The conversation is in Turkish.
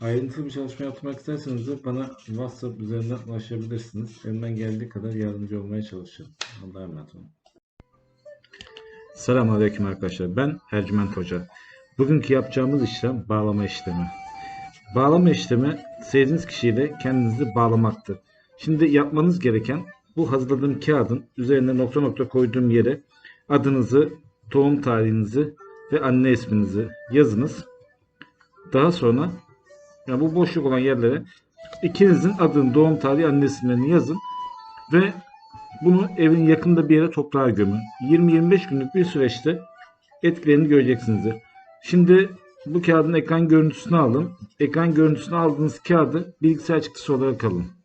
Ayrıntılı bir çalışma yapmak isterseniz de bana WhatsApp üzerinden ulaşabilirsiniz. Elimden geldiği kadar yardımcı olmaya çalışırım. Allah'a emanet olun. Selamünaleyküm arkadaşlar. Ben Ercüment Hoca. Bugünkü yapacağımız işlem bağlama işlemi. Bağlama işlemi sevdiğiniz kişiyle kendinizi bağlamaktır. Şimdi yapmanız gereken bu hazırladığım kağıdın üzerine nokta nokta koyduğum yere adınızı, doğum tarihinizi ve anne isminizi yazınız. Daha sonra yani bu boşluk olan yerlere ikinizin adını, doğum tarihi, anne yazın ve bunu evin yakında bir yere toprağa gömün. 20-25 günlük bir süreçte etkilerini göreceksinizdir. Şimdi bu kağıdın ekran görüntüsünü alın. Ekran görüntüsünü aldığınız kağıdı bilgisayar çıktısı olarak alın.